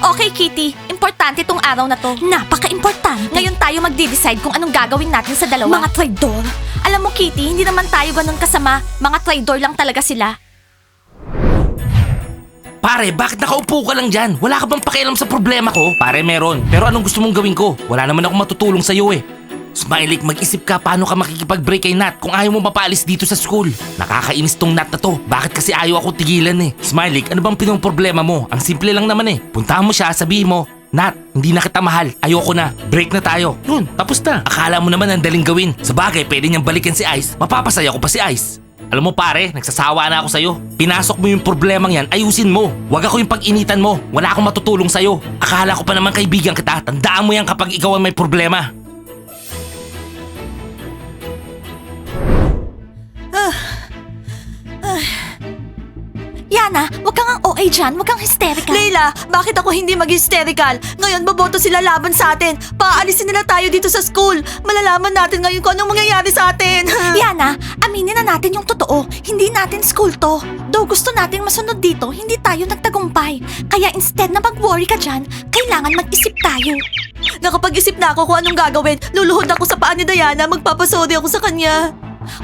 Okay, Kitty. Importante tong araw na to. Napaka-importante. Ngayon tayo magde-decide kung anong gagawin natin sa dalawa. Mga traidor. Alam mo, Kitty, hindi naman tayo ganun kasama. Mga traidor lang talaga sila. Pare, bakit nakaupo ka lang dyan? Wala ka bang pakialam sa problema ko? Pare, meron. Pero anong gusto mong gawin ko? Wala naman ako matutulong sa'yo eh. Smiley, mag-isip ka paano ka makikipag-break kay Nat kung ayaw mo mapaalis dito sa school. Nakakainis tong Nat na to. Bakit kasi ayaw ako tigilan eh? Smiley, ano bang pinong problema mo? Ang simple lang naman eh. Puntahan mo siya, sabihin mo, Nat, hindi na kita mahal. Ayoko na. Break na tayo. Yun, tapos na. Akala mo naman ang daling gawin. Sa bagay, pwede niyang balikan si Ice. Mapapasaya ko pa si Ice. Alam mo pare, nagsasawa na ako sa'yo. Pinasok mo yung problemang yan, ayusin mo. Huwag ako yung pag-initan mo. Wala akong matutulong sa'yo. Akala ko pa naman kaibigan kita. Tandaan mo yan kapag ikaw ang may problema. OA dyan. Wag kang hysterical. Leila, bakit ako hindi mag-hysterical? Ngayon boboto sila laban sa atin. Paalisin nila tayo dito sa school. Malalaman natin ngayon kung anong mangyayari sa atin. Yana, aminin na natin yung totoo. Hindi natin school to. Though gusto nating masunod dito, hindi tayo nagtagumpay. Kaya instead na mag-worry ka dyan, kailangan mag-isip tayo. Nakapag-isip na ako kung anong gagawin. Luluhod ako sa paa ni Diana. Magpapasorry ako sa kanya.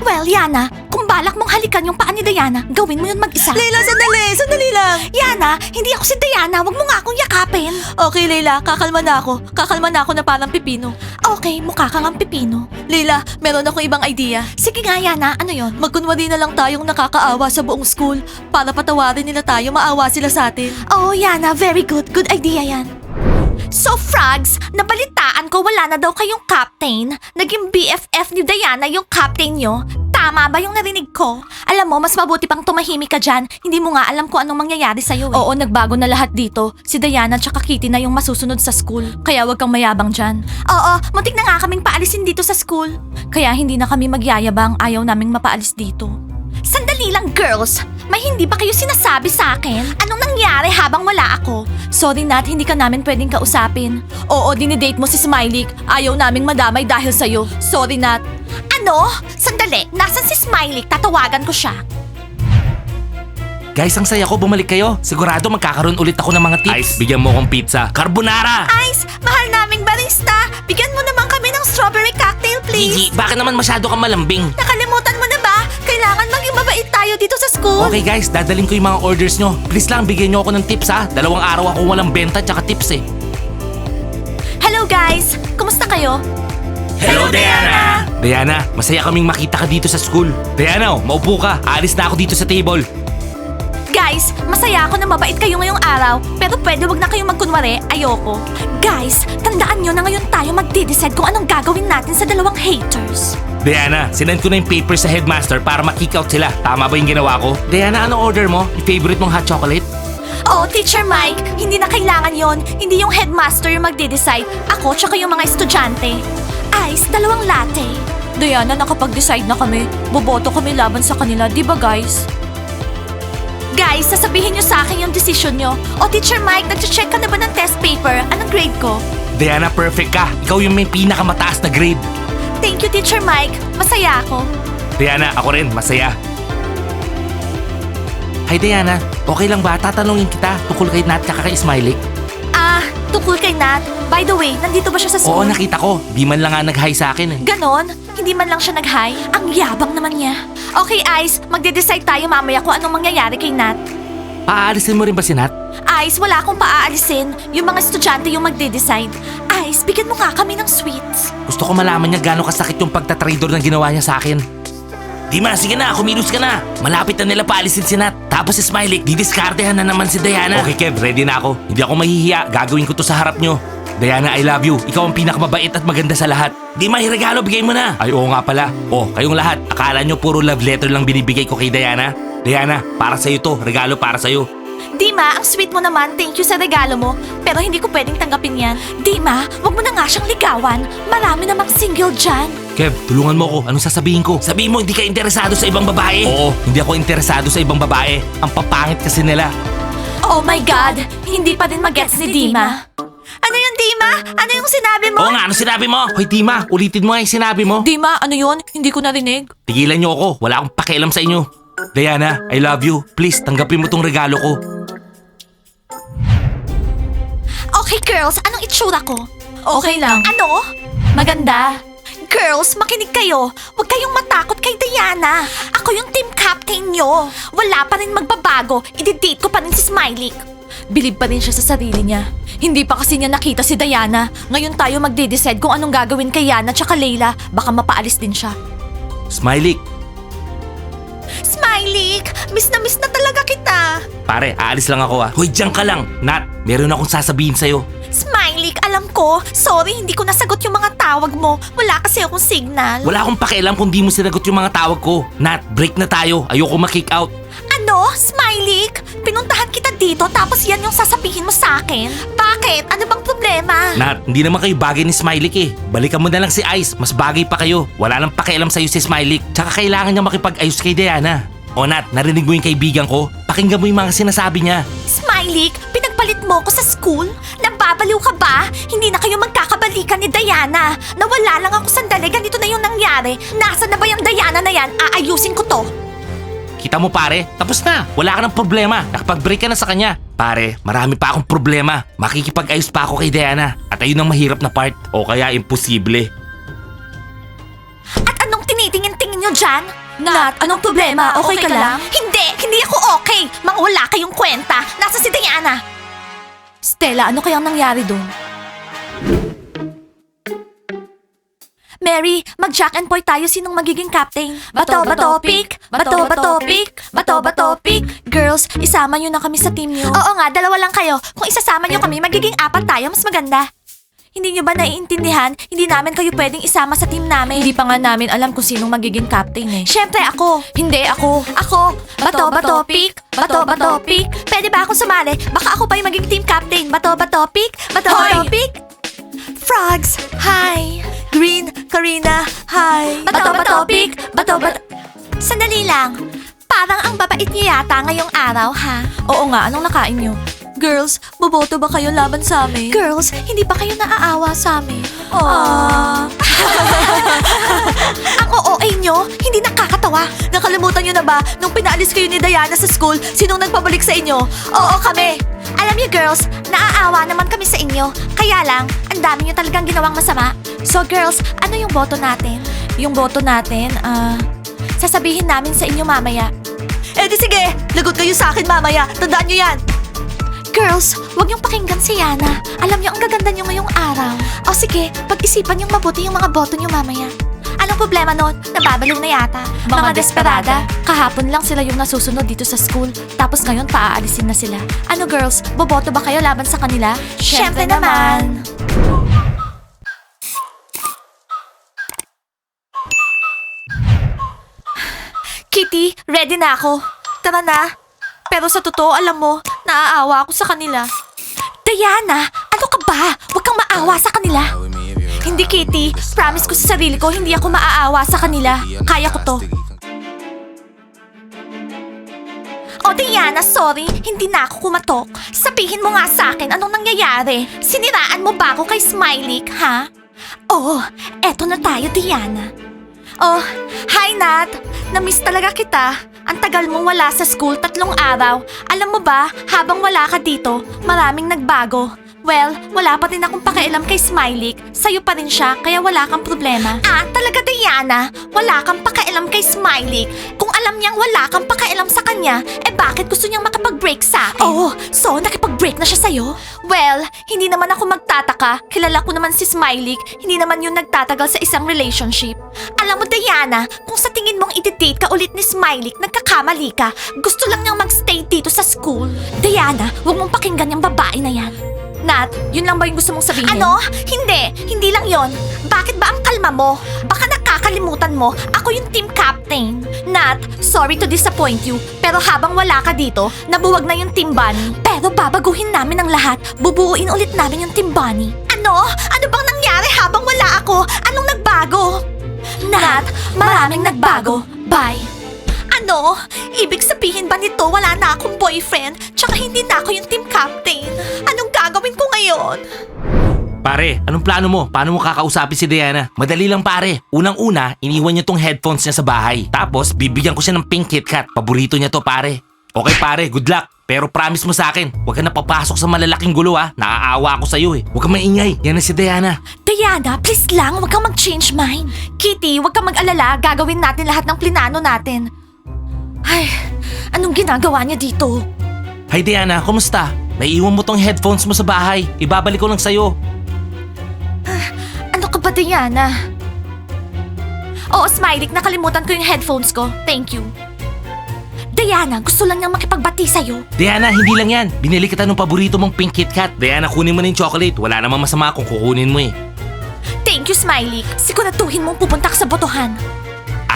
Well, Yana, kung balak mong halikan yung paa ni Diana, gawin mo yun mag-isa. Leila, sandali! Sandali lang! Yana, hindi ako si Diana. Wag mo nga akong yakapin. Okay, Leila. Kakalma na ako. Kakalma na ako na parang pipino. Okay, mukha kang ang pipino. Leila, meron akong ibang idea. Sige nga, Yana. Ano yon? Magkunwari na lang tayong nakakaawa sa buong school para patawarin nila tayo, maawa sila sa atin. Oh, Yana, very good. Good idea yan. So, Frogs, nabalitaan ko wala na daw kayong captain. Naging BFF ni Diana yung captain nyo. Tama ba yung narinig ko? Alam mo, mas mabuti pang tumahimik ka dyan. Hindi mo nga alam kung anong mangyayari sa'yo eh. Oo, nagbago na lahat dito. Si Diana at Kitty na yung masusunod sa school. Kaya wag kang mayabang dyan. Oo, muntik na nga kaming paalisin dito sa school. Kaya hindi na kami magyayabang, ayaw naming mapaalis dito. Sandali lang, girls. May hindi ba kayo sinasabi sa akin? Anong nangyari habang wala ako? Sorry Nat, hindi ka namin pwedeng kausapin. Oo, dinidate mo si Smiley. Ayaw naming madamay dahil sa'yo. Sorry Nat. Ano? Sandali, nasan si Smiley? Tatawagan ko siya. Guys, ang saya ko bumalik kayo. Sigurado magkakaroon ulit ako ng mga tips. Ice, bigyan mo akong pizza. Carbonara! Ice, mahal naming barista. Bigyan mo naman kami ng strawberry cocktail, Gigi, please. bakit naman masyado kang malambing? Nakalimutan mo na ba? Kailangan maging mabait tayo dito sa school. Okay guys, dadalhin ko yung mga orders nyo. Please lang, bigyan nyo ako ng tips ha. Dalawang araw ako walang benta tsaka tips eh. Hello guys, kumusta kayo? Hello, Diana! Diana, masaya kaming makita ka dito sa school. Diana, oh, maupo ka. Alis na ako dito sa table. Guys, masaya ako na mabait kayo ngayong araw, pero pwede wag na kayong magkunwari, ayoko. Guys, tandaan nyo na ngayon tayo magde-decide kung anong gagawin natin sa dalawang haters. Diana, sinend ko na yung paper sa headmaster para ma-kick out sila. Tama ba yung ginawa ko? Diana, anong order mo? Yung favorite mong hot chocolate? Oh, Teacher Mike, hindi na kailangan yon. Hindi yung headmaster yung magde-decide. Ako tsaka yung mga estudyante. Ice, dalawang latte. Diana, nakapag-decide na kami. Boboto kami laban sa kanila, di ba guys? Guys, sasabihin nyo sa akin yung decision nyo. O Teacher Mike, nag-check ka na ba ng test paper? Anong grade ko? Diana, perfect ka. Ikaw yung may pinakamataas na grade. Thank you, Teacher Mike. Masaya ako. Diana, ako rin, masaya. Hi Diana, okay lang ba? Tatanungin kita tungkol kay Nat tsaka kay Smiley. Ah, tungkol kay Nat. By the way, nandito ba siya sa Oo, school? nakita ko. Di man lang nga nag-hi sa akin eh. Ganon? Hindi man lang siya nag-hi? Ang yabang naman niya. Okay, Ice. Magde-decide tayo mamaya kung anong mangyayari kay Nat. Paalisin mo rin ba si Nat? Ice, wala akong paaalisin. Yung mga estudyante yung magde-decide. Ice, bigyan mo nga kami ng sweets. Gusto ko malaman niya gaano kasakit yung pagtatrader na ginawa niya sa akin. Di ma, sige na, kumilos ka na. Malapit na nila paalisin si Nat. Tapos si Smiley, didiskartehan na naman si Diana. Okay Kev, ready na ako. Hindi ako mahihiya, gagawin ko to sa harap nyo. Diana, I love you. Ikaw ang pinakamabait at maganda sa lahat. Di ma, regalo, bigay mo na. Ay, oo nga pala. Oh, kayong lahat, akala nyo puro love letter lang binibigay ko kay Diana? Diana, para sa'yo to. Regalo para sa'yo. Dima, ang sweet mo naman. Thank you sa regalo mo. Pero hindi ko pwedeng tanggapin yan. Dima, wag mo na nga siyang ligawan. Marami namang single dyan. Kev, tulungan mo ko. Anong sasabihin ko? Sabihin mo, hindi ka interesado sa ibang babae. Oo, hindi ako interesado sa ibang babae. Ang papangit kasi nila. Oh my God! Hindi pa din magets ni Dima. Ano yun, Dima? Ano yung sinabi mo? Oo nga, ano sinabi mo? Hoy, Tima, ulitin mo nga yung sinabi mo. Dima, ano yun? Hindi ko narinig. Tigilan niyo ako. Wala akong pakialam sa inyo. Diana, I love you. Please, tanggapin mo tong regalo ko. Girls, anong itsura ko? Okay lang. Ano? Maganda. Girls, makinig kayo. Huwag kayong matakot kay Diana. Ako yung team captain nyo. Wala pa rin magbabago. Ididate ko pa rin si Smiley. Bilib pa rin siya sa sarili niya. Hindi pa kasi niya nakita si Diana. Ngayon tayo magde-decide kung anong gagawin kay Yana tsaka Layla. Baka mapaalis din siya. Smiley, Smiley, miss na miss na talaga kita. pare, aalis lang ako ah. Hoy, diyan ka lang. Nat, meron akong sasabihin sa'yo. Smiley, alam ko. Sorry, hindi ko nasagot yung mga tawag mo. Wala kasi akong signal. Wala akong pakialam kung di mo sinagot yung mga tawag ko. Nat, break na tayo. Ayoko ma-kick out. Ano? Smiley? Pinuntahan kita dito tapos yan yung sasabihin mo sa akin? Bakit? Ano bang problema? Nat, hindi naman kayo bagay ni Smiley eh. Balikan mo na lang si Ice, mas bagay pa kayo. Wala nang pakialam sa'yo si Smiley. Tsaka kailangan niya makipag-ayos kay Diana. O Nat, narinig mo yung kaibigan ko? Pakinggan mo yung mga sinasabi niya. Smiley, pinagpalit mo ko sa school? Nababaliw ka ba? Hindi na kayo magkakabalikan ni Diana. Nawala lang ako sandali, ganito na yung nangyari. Nasaan na ba yung Diana na yan? Aayusin ko to. Kita mo pare, tapos na. Wala ka ng problema. Nakapag-break ka na sa kanya. Pare, marami pa akong problema. Makikipag-ayos pa ako kay Diana. At ayun ang mahirap na part. O kaya imposible. At anong tinitingin-tingin nyo dyan? Nat, anong problema? Okay ka lang? Hindi, hindi ako okay. Mga wala kayong kwenta. Nasa si Diana. Stella, ano kayang nangyari doon? Mary, mag-jack and Poy tayo sinong magiging captain. Bato, bato, pick. Bato, bato, pick. Bato, bato, pick. Girls, isama nyo na kami sa team nyo. Oo nga, dalawa lang kayo. Kung isasama nyo kami, magiging apat tayo, mas maganda. Hindi nyo ba naiintindihan? Hindi namin kayo pwedeng isama sa team namin. Hindi pa nga namin alam kung sinong magiging captain eh. Siyempre ako. Hindi, ako. Ako, bato, bato, pick. Bato, bato, pick. Pwede ba akong sumali? Baka ako pa yung maging team captain. Bato, bato, pick. Bato, bato, pick. Frogs, hi. Green, Karina, hi. Bato, bato, pick. Bato, bato. Sandali lang. Parang ang babait niyo yata ngayong araw, ha? Oo nga, anong nakain nyo? Girls, boboto ba kayo laban sa amin? Girls, hindi ba kayo naaawa sa amin? Ah. Ang OOA nyo, hindi nakakatawa. Nakalimutan nyo na ba, nung pinaalis kayo ni Diana sa school, sinong nagpabalik sa inyo? Oo kami. Alam niyo girls, naaawa naman kami sa inyo. Kaya lang, ang dami niyo talagang ginawang masama. So girls, ano yung boto natin? Yung boto natin, ah... Sasabihin namin sa inyo mamaya. eh di sige, lagot kayo sa akin mamaya. Tandaan nyo yan. Girls, wag niyong pakinggan si Yana. Alam niyo, ang gaganda niyo ngayong araw. O sige, pag-isipan niyong mabuti yung mga boto niyo mamaya. Anong problema nun? Nababaliw na yata. Mga, desperada. Kahapon lang sila yung nasusunod dito sa school. Tapos ngayon paaalisin na sila. Ano girls, boboto ba kayo laban sa kanila? Syempre naman. Kitty, ready na ako. Tara na. Pero sa totoo, alam mo, naaawa ako sa kanila. Diana, ano ka ba? Huwag kang maawa sa kanila. Hindi, Kitty. Promise ko sa sarili ko, hindi ako maaawa sa kanila. Kaya ko to. O Diana, sorry, hindi na ako kumatok. Sabihin mo nga sa akin anong nangyayari. Siniraan mo ba ako kay Smiley, ha? Oh, eto na tayo, Diana. Oh, hi Nat! Namiss talaga kita. Ang tagal mong wala sa school, tatlong araw. Alam mo ba, habang wala ka dito, maraming nagbago. Well, wala pa rin akong pakialam kay Smiley. Sa'yo pa rin siya, kaya wala kang problema. Ah, talaga Diana? Wala kang pakialam kay Smiley? Kung alam niyang wala kang pakialam sa kanya, eh bakit gusto niyang makapag-break sa akin? Oh, so nakipag-break na siya sa'yo? Well, hindi naman ako magtataka. Kilala ko naman si Smiley. Hindi naman yun nagtatagal sa isang relationship. Alam mo Diana, kung sa tingin mong i-date ka ulit ni Smiley, nagkakamali ka. Gusto lang niyang magstay dito sa school. Diana, huwag mong pakinggan yung babae na yan. Nat, yun lang ba yung gusto mong sabihin? Ano? Hindi. Hindi lang yon. Bakit ba ang kalma mo? Baka nakakalimutan mo, ako yung team captain. Nat, sorry to disappoint you, pero habang wala ka dito, nabuwag na yung team bunny. Pero babaguhin namin ang lahat. Bubuuin ulit namin yung team bunny. Ano? Ano bang nangyari habang wala ako? Anong nagbago? Nat, maraming nagbago. Bye. Ano? Ibig sabihin ba nito wala na akong boyfriend? Tsaka hindi na ako yung team captain? Anong gagawin ko ngayon? Pare, anong plano mo? Paano mo kakausapin si Diana? Madali lang pare. Unang-una, iniwan niya tong headphones niya sa bahay. Tapos, bibigyan ko siya ng pink KitKat. Paborito niya to pare. Okay pare, good luck. Pero promise mo sa akin, huwag ka na papasok sa malalaking gulo ha. Naaawa ako sa'yo eh. Huwag kang maingay. Yan na si Diana. Diana, please lang, huwag kang mag-change mind. Kitty, huwag kang mag-alala. Gagawin natin lahat ng plinano natin. Ay, anong ginagawa niya dito? Hi Diana, kumusta? Naiiwan mo tong headphones mo sa bahay. Ibabalik ko lang sa'yo. Ano ka ba, Diana? Oo, Smiley, nakalimutan ko yung headphones ko. Thank you. Diana, gusto lang niyang makipagbati sa'yo. Diana, hindi lang yan. Binili kita ng paborito mong pink Kit Kat. Diana, kunin mo na yung chocolate. Wala namang masama kung kukunin mo eh. Thank you, Smiley. Siguraduhin mong pupunta ka sa botohan.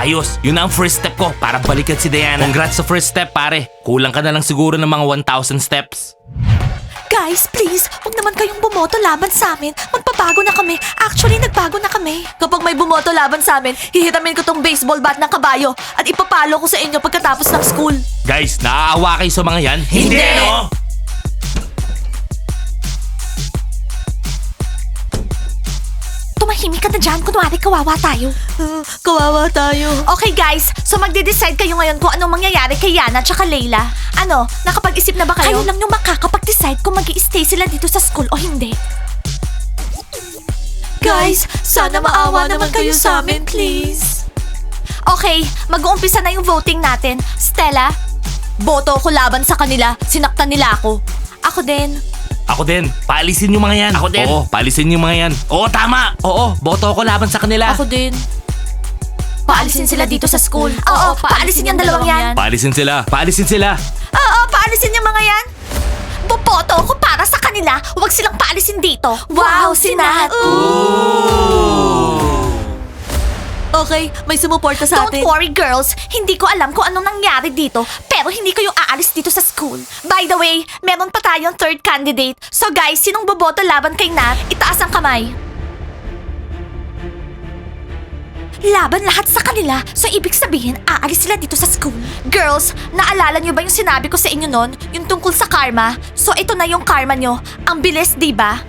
Ayos, yun ang first step ko para balikan si Diana. Congrats sa first step, pare. Kulang ka na lang siguro ng mga 1,000 steps. Guys, please, huwag naman kayong bumoto laban sa amin. Magpabago na kami. Actually, nagbago na kami. Kapag may bumoto laban sa amin, hihiramin ko tong baseball bat ng kabayo at ipapalo ko sa inyo pagkatapos ng school. Guys, naaawa kayo sa mga yan? Hindi! no? Tumahimik ka na dyan. Kunwari, kawawa tayo. Uh, kawawa tayo. Okay guys, so magde-decide kayo ngayon kung anong mangyayari kay Yana at Leila. Ano, nakapag-isip na ba kayo? Kayo lang yung makakapag-decide kung mag stay sila dito sa school o hindi. Guys, sana maawa naman kayo sa amin, please. Okay, mag-uumpisa na yung voting natin. Stella, Boto ko laban sa kanila. Sinaktan nila ako. ako din. Ako din. Paalisin yung mga yan. Ako din. Oo, paalisin yung mga yan. Oo, tama. Oo, boto ako laban sa kanila. Ako din. Paalisin sila dito sa school. Oo, paalisin yung dalawang yan. Paalisin sila. Paalisin sila. Oo, paalisin yung mga yan. Boboto ako para sa kanila. Huwag silang paalisin dito. Wow, sinat! Okay, may sumuporta sa Don't atin. worry, girls. Hindi ko alam kung anong nangyari dito, pero hindi kayo aalis dito sa school. By the way, meron pa tayong third candidate. So guys, sinong boboto laban kay Nat? Itaas ang kamay. Laban lahat sa kanila, so ibig sabihin, aalis sila dito sa school. Girls, naalala nyo ba yung sinabi ko sa inyo nun? Yung tungkol sa karma? So ito na yung karma nyo. Ang bilis, di ba?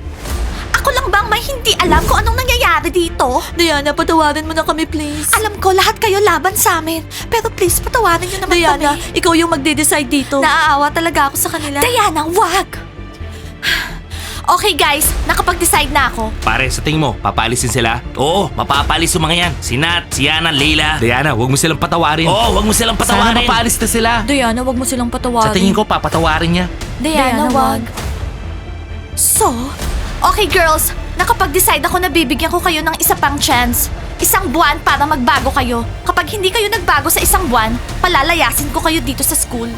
Ako lang bang may hindi alam kung anong nangyayari dito? Diana, patawarin mo na kami, please. Alam ko lahat kayo laban sa amin. Pero please, patawarin niyo naman Diana, kami. ikaw yung magde-decide dito. Naaawa talaga ako sa kanila. Diana, wag! Okay guys, nakapag-decide na ako. Pare, sa tingin mo, papaalisin sila? Oo, mapapalis yung mga yan. Si Nat, si Yana, Leila. Diana, wag mo silang patawarin. Oo, wag mo silang patawarin. Sana mapaalis na sila. Diana, wag mo silang patawarin. Sa tingin ko, papatawarin niya. Diana, Diana, wag. So, okay girls, nakapag-decide ako na bibigyan ko kayo ng isa pang chance. Isang buwan para magbago kayo. Kapag hindi kayo nagbago sa isang buwan, palalayasin ko kayo dito sa school.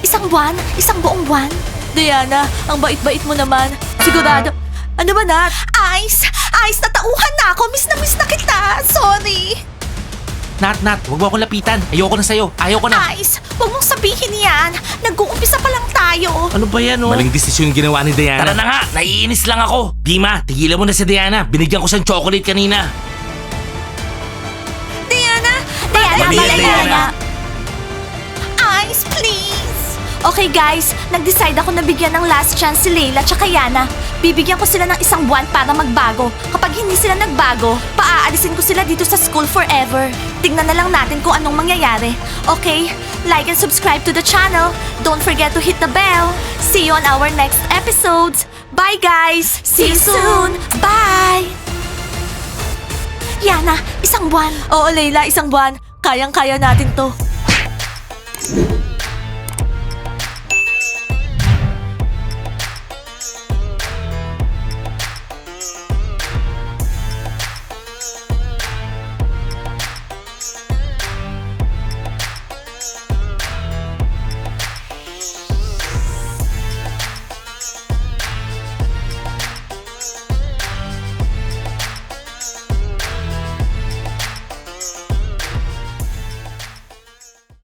Isang buwan? Isang buong buwan? Diana, ang bait-bait mo naman. Sigurado. Ano ba, Nat? Ice! Ice, natauhan Nat, Nat, wag mo ako lapitan. Ayoko na sa'yo. Ayaw ko na. Ice, huwag mong sabihin yan! Nag-uumpisa pa lang tayo! Ano ba yan, oh? Maling desisyon yung ginawa ni Diana. Tara na nga, naiinis lang ako. Dima, tigilan mo na si Diana. Binigyan ko siyang chocolate kanina. Diana! Diana, yan, mali Diana. Okay guys, nag-decide ako na bigyan ng last chance si Leila tsaka Yana. Bibigyan ko sila ng isang buwan para magbago. Kapag hindi sila nagbago, paaalisin ko sila dito sa school forever. Tingnan na lang natin kung anong mangyayari. Okay? Like and subscribe to the channel. Don't forget to hit the bell. See you on our next episodes. Bye guys! See you soon! Bye! Yana, isang buwan. Oo, Leila, isang buwan. Kayang-kaya natin to.